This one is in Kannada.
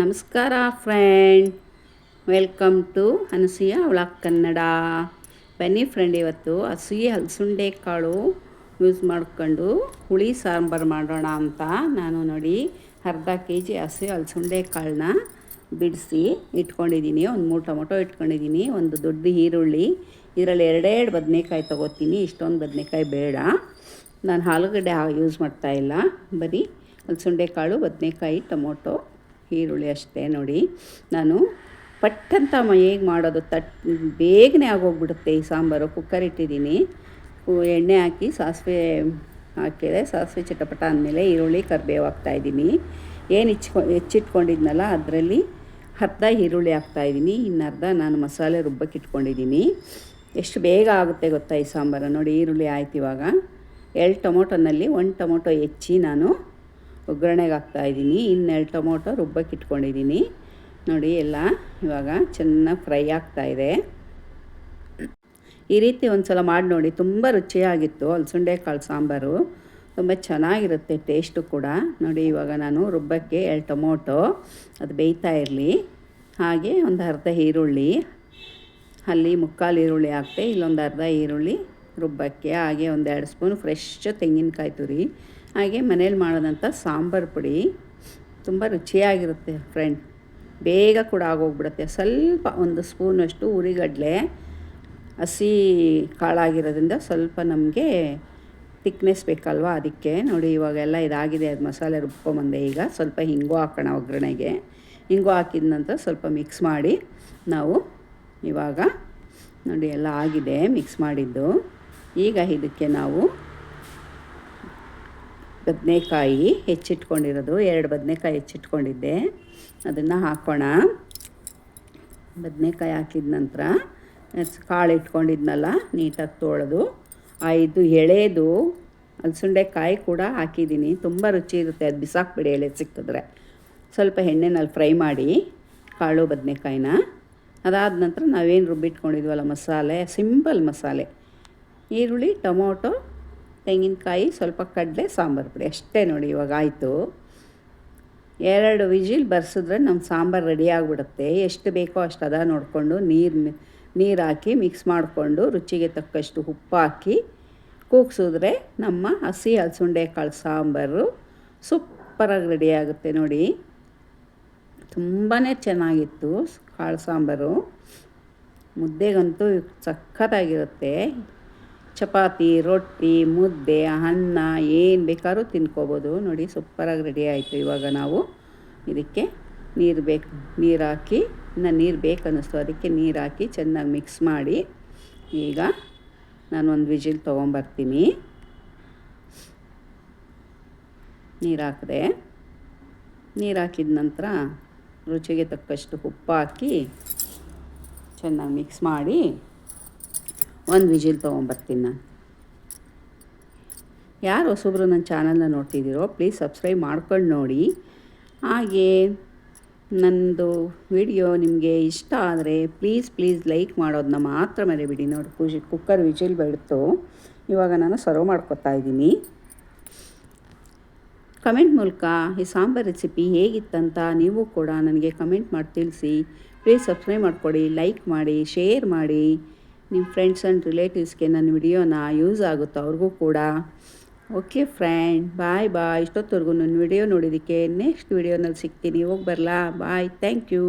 ನಮಸ್ಕಾರ ಫ್ರೆಂಡ್ ವೆಲ್ಕಮ್ ಟು ಅನಸೂಯ ಅವಳ ಕನ್ನಡ. ಬನ್ನಿ ಫ್ರೆಂಡ್ ಇವತ್ತು ಹಸಿ ಹಲಸುಂಡೆ ಕಾಳು ಯೂಸ್ ಮಾಡಿಕೊಂಡು ಹುಳಿ ಸಾಂಬಾರು ಮಾಡೋಣ ಅಂತ. ನಾನು ನೋಡಿ ಅರ್ಧ ಕೆ ಜಿ ಹಸಿ ಹಲಸುಂಡೆ ಕಾಳನ್ನ ಬಿಡಿಸಿ ಇಟ್ಕೊಂಡಿದ್ದೀನಿ. ಒಂದು ಮೂರು ಟೊಮೊಟೊ ಇಟ್ಕೊಂಡಿದ್ದೀನಿ. ಒಂದು ದೊಡ್ಡ ಈರುಳ್ಳಿ, ಇದರಲ್ಲಿ ಎರಡೆರಡು ಬದನೆಕಾಯಿ ತೊಗೋತೀನಿ. ಇಷ್ಟೊಂದು ಬದನೆಕಾಯಿ ಬೇಡ. ನಾನು ಆಲೂಗಡ್ಡೆ ಯೂಸ್ ಮಾಡ್ತಾಯಿಲ್ಲ ಬರೀ ಹಲಸುಂಡೆ ಕಾಳು, ಬದನೆಕಾಯಿ, ಟೊಮೊಟೊ ಈರುಳ್ಳಿ ಅಷ್ಟೇ ನೋಡಿ. ನಾನು ಪಟ್ಟಂತ ಹೇಗೆ ಮಾಡೋದು ತಟ್, ಬೇಗನೆ ಆಗೋಗ್ಬಿಡುತ್ತೆ ಈ ಸಾಂಬಾರು. ಕುಕ್ಕರ್ ಇಟ್ಟಿದ್ದೀನಿ. ಎಣ್ಣೆ ಹಾಕಿ ಸಾಸಿವೆ ಹಾಕಿದೆ. ಸಾಸಿವೆ ಚಟಪಟ ಅಂದಮೇಲೆ ಈರುಳ್ಳಿ ಕರಿಬೇವು ಹಾಕ್ತಾಯಿದ್ದೀನಿ ಏನು ಇಚ್ಕೊ, ಹೆಚ್ಚಿಟ್ಕೊಂಡಿದ್ನಲ್ಲ ಅದರಲ್ಲಿ ಅರ್ಧ ಈರುಳ್ಳಿ ಹಾಕ್ತಾಯಿದ್ದೀನಿ ಇನ್ನು ಅರ್ಧ ನಾನು ಮಸಾಲೆ ರುಬ್ಬಕ್ಕೆ ಇಟ್ಕೊಂಡಿದ್ದೀನಿ. ಎಷ್ಟು ಬೇಗ ಆಗುತ್ತೆ ಗೊತ್ತಾ ಈ ಸಾಂಬಾರು? ನೋಡಿ ಈರುಳ್ಳಿ ಆಯ್ತು ಇವಾಗ. ಎರಡು ಟೊಮೊಟೊನಲ್ಲಿ ಒಂದು ಟೊಮೊಟೊ ಹೆಚ್ಚಿ ನಾನು ಒಗ್ಗರಣೆಗೆ ಹಾಕ್ತಾಯಿದ್ದೀನಿ ಇನ್ನೆರಡು ಟೊಮೊಟೊ ರುಬ್ಬಕ್ಕೆ ಇಟ್ಕೊಂಡಿದ್ದೀನಿ. ನೋಡಿ ಎಲ್ಲ ಇವಾಗ ಚೆನ್ನಾಗಿ ಫ್ರೈ ಆಗ್ತಾಯಿದೆ ಈ ರೀತಿ ಒಂದು ಸಲ ಮಾಡಿ ನೋಡಿ, ತುಂಬ ರುಚಿಯಾಗಿತ್ತು ಅಲಸಂಡೆ ಕಾಳು ಸಾಂಬಾರು. ತುಂಬ ಚೆನ್ನಾಗಿರುತ್ತೆ ಟೇಸ್ಟು ಕೂಡ. ನೋಡಿ ಇವಾಗ ನಾನು ರುಬ್ಬಕ್ಕೆ ಎರಡು ಟೊಮೊಟೊ, ಅದು ಬೇಯ್ತಾ ಇರಲಿ. ಹಾಗೆ ಒಂದು ಅರ್ಧ ಈರುಳ್ಳಿ, ಅಲ್ಲಿ ಮುಕ್ಕಾಲು ಈರುಳ್ಳಿ ಹಾಕ್ತೆ, ಇಲ್ಲೊಂದು ಅರ್ಧ ಈರುಳ್ಳಿ ರುಬ್ಬಕ್ಕೆ, ಹಾಗೆ ಒಂದೆರಡು ಸ್ಪೂನ್ ಫ್ರೆಶ್ ತೆಂಗಿನಕಾಯಿ ತುರಿ. ಹಾಗೆ ಮನೇಲಿ ಮಾಡೋದಂಥ ಸಾಂಬಾರು ಪುಡಿ ತುಂಬ ರುಚಿಯಾಗಿರುತ್ತೆ ಫ್ರೆಂಡ್ ಬೇಗ ಕೂಡ ಆಗೋಗ್ಬಿಡುತ್ತೆ. ಸ್ವಲ್ಪ ಒಂದು ಸ್ಪೂನಷ್ಟು ಉರಿಗಡಲೆ, ಹಸಿ ಕಾಳಾಗಿರೋದ್ರಿಂದ ಸ್ವಲ್ಪ ನಮಗೆ ತಿಕ್ನೆಸ್ ಬೇಕಲ್ವಾ ಅದಕ್ಕೆ. ನೋಡಿ ಇವಾಗೆಲ್ಲ ಇದಾಗಿದೆ ಅದು ಮಸಾಲೆ ರುಬ್ಕೊಂಬಂದೆ ಈಗ. ಸ್ವಲ್ಪ ಹಿಂಗು ಹಾಕೋಣ ಒಗ್ಗರಣೆಗೆ. ಹಿಂಗು ಹಾಕಿದ ನಂತರ ಸ್ವಲ್ಪ ಮಿಕ್ಸ್ ಮಾಡಿ ನಾವು ಇವಾಗ ನೋಡಿ ಎಲ್ಲ ಆಗಿದೆ ಮಿಕ್ಸ್ ಮಾಡಿದ್ದು. ಈಗ ಇದಕ್ಕೆ ನಾವು ಬದನೆಕಾಯಿ ಹೆಚ್ಚಿಟ್ಕೊಂಡಿರೋದು. ಎರಡು ಬದನೆಕಾಯಿ ಹೆಚ್ಚಿಟ್ಕೊಂಡಿದ್ದೆ. ಅದನ್ನು ಹಾಕೋಣ. ಬದನೆಕಾಯಿ ಹಾಕಿದ ನಂತರ ಕಾಳು ಇಟ್ಕೊಂಡಿದ್ನಲ್ಲ, ನೀಟಾಗಿ ತೊಳೆದು. ಐದು ಎಳೆದು ಕಾಯಿ ಕೂಡ ಹಾಕಿದ್ದೀನಿ. ತುಂಬ ರುಚಿ ಇರುತ್ತೆ. ಅದು ಬಿಸಾಕ್ಬಿಡಿ ಎಳೆ ಸಿಕ್ಕಿದ್ರೆ. ಸ್ವಲ್ಪ ಎಣ್ಣೆನಲ್ಲಿ ಫ್ರೈ ಮಾಡಿ ಕಾಳು ಬದನೆಕಾಯಿನ. ಅದಾದ ನಂತರ ನಾವೇನು ರುಬ್ಬಿಟ್ಕೊಂಡಿದ್ವಲ್ಲ ಮಸಾಲೆ, ಸಿಂಪಲ್ ಮಸಾಲೆ. ಈರುಳ್ಳಿ, ಟೊಮೊಟೊ ತೆಂಗಿನಕಾಯಿ, ಸ್ವಲ್ಪ ಕಡಲೆ, ಸಾಂಬಾರು ಪುಡಿ. ಅಷ್ಟೇ ನೋಡಿ ಇವಾಗ ಆಯಿತು. ಎರಡು ವಿಜಿಲ್ ಬರ್ಸಿದ್ರೆ ನಮ್ಮ ಸಾಂಬಾರು ರೆಡಿ ಆಗಿಬಿಡುತ್ತೆ. ಎಷ್ಟು ಬೇಕೋ ಅಷ್ಟು ಅದ ನೋಡಿಕೊಂಡು ನೀರು ನೀರು ಹಾಕಿ ಮಿಕ್ಸ್ ಮಾಡಿಕೊಂಡು ರುಚಿಗೆ ತಕ್ಕಷ್ಟು ಉಪ್ಪು ಹಾಕಿ ಕೂಗ್ಸಿದ್ರೆ ನಮ್ಮ ಹಸಿ ಹಲಸುಂಡೆ ಕಾಳು ಸಾಂಬಾರು ಸೂಪರಾಗಿ ರೆಡಿ ಆಗುತ್ತೆ ನೋಡಿ. ತುಂಬಾ ಚೆನ್ನಾಗಿತ್ತು ಕಾಳು ಸಾಂಬಾರು. ಮುದ್ದೆಗಂತೂ ಸಖತ್ತಾಗಿರುತ್ತೆ. ಚಪಾತಿ, ರೊಟ್ಟಿ, ಮುದ್ದೆ, ಅನ್ನ ಏನು ಬೇಕಾದ್ರೂ ತಿನ್ಕೋಬೋದು. ನೋಡಿ ಸೂಪರಾಗಿ ರೆಡಿ ಆಯಿತು ಇವಾಗ ನಾವು. ಇದಕ್ಕೆ ನೀರು ಬೇಕು, ನೀರು ಹಾಕಿ, ಇನ್ನು ನೀರು ಬೇಕನ್ನಿಸ್ತು. ಅದಕ್ಕೆ ನೀರು ಹಾಕಿ ಚೆನ್ನಾಗಿ ಮಿಕ್ಸ್ ಮಾಡಿ. ಈಗ ನಾನು ಒಂದು ವಿಜಿಲ್ ತೊಗೊಂಬರ್ತೀನಿ. ನೀರು ಹಾಕಿದೆ. ನೀರು ಹಾಕಿದ ನಂತರ ರುಚಿಗೆ ತಕ್ಕಷ್ಟು ಉಪ್ಪು ಹಾಕಿ ಚೆನ್ನಾಗಿ ಮಿಕ್ಸ್ ಮಾಡಿ. ಒಂದು ವಿಜಿಲ್ ತೊಗೊಂಬರ್ತೀನಿ ನಾನು. ಯಾರು ಹೊಸಬ್ರು ನನ್ನ ಚಾನಲ್ನ ನೋಡ್ತಿದ್ದೀರೋ ಪ್ಲೀಸ್ ಸಬ್ಸ್ಕ್ರೈಬ್ ಮಾಡ್ಕೊಂಡು ನೋಡಿ. ಹಾಗೆ ನನ್ನದು ವಿಡಿಯೋ ನಿಮಗೆ ಇಷ್ಟ ಆದರೆ ಪ್ಲೀಸ್ ಪ್ಲೀಸ್ ಲೈಕ್ ಮಾಡೋದನ್ನ ಮಾತ್ರ ಮರಿಬಿಡಿ. ನೋಡಿ, ಕುಜಿ ಕುಕ್ಕರ್ ವಿಜಿಲ್ ಬಿಡ್ತು ಇವಾಗ ನಾನು ಸರ್ವ್ ಮಾಡ್ಕೊತಾ ಇದ್ದೀನಿ. ಕಮೆಂಟ್ ಮೂಲಕ, ಈ ಸಾಂಬಾರು ರೆಸಿಪಿ ಹೇಗಿತ್ತಂತ ನೀವು ಕೂಡ ನನಗೆ ಕಮೆಂಟ್ ಮಾಡಿ ತಿಳಿಸಿ. ಪ್ಲೀಸ್ ಸಬ್ಸ್ಕ್ರೈಬ್ ಮಾಡಿಕೊಡಿ ಲೈಕ್ ಮಾಡಿ ಶೇರ್ ಮಾಡಿ. ನಿಮ್ಮ ಫ್ರೆಂಡ್ಸ್ ಆ್ಯಂಡ್ ರಿಲೇಟಿವ್ಸ್ಗೆ ನನ್ನ ವಿಡಿಯೋನ ಯೂಸ್ ಆಗುತ್ತೋ? ಅವ್ರಿಗೂ ಕೂಡ. ಓಕೆ ಫ್ರೆಂಡ್ ಬಾಯ್ ಬಾಯ್ ಇಷ್ಟೊತ್ತವರೆಗೂ ನನ್ನ ವಿಡಿಯೋ ನೋಡಿದ್ದಕ್ಕೆ ನೆಕ್ಸ್ಟ್ ವಿಡಿಯೋನಲ್ಲಿ ಸಿಗ್ತೀನಿ. ಹೋಗಿ ಬರಲಾ? Bye thank you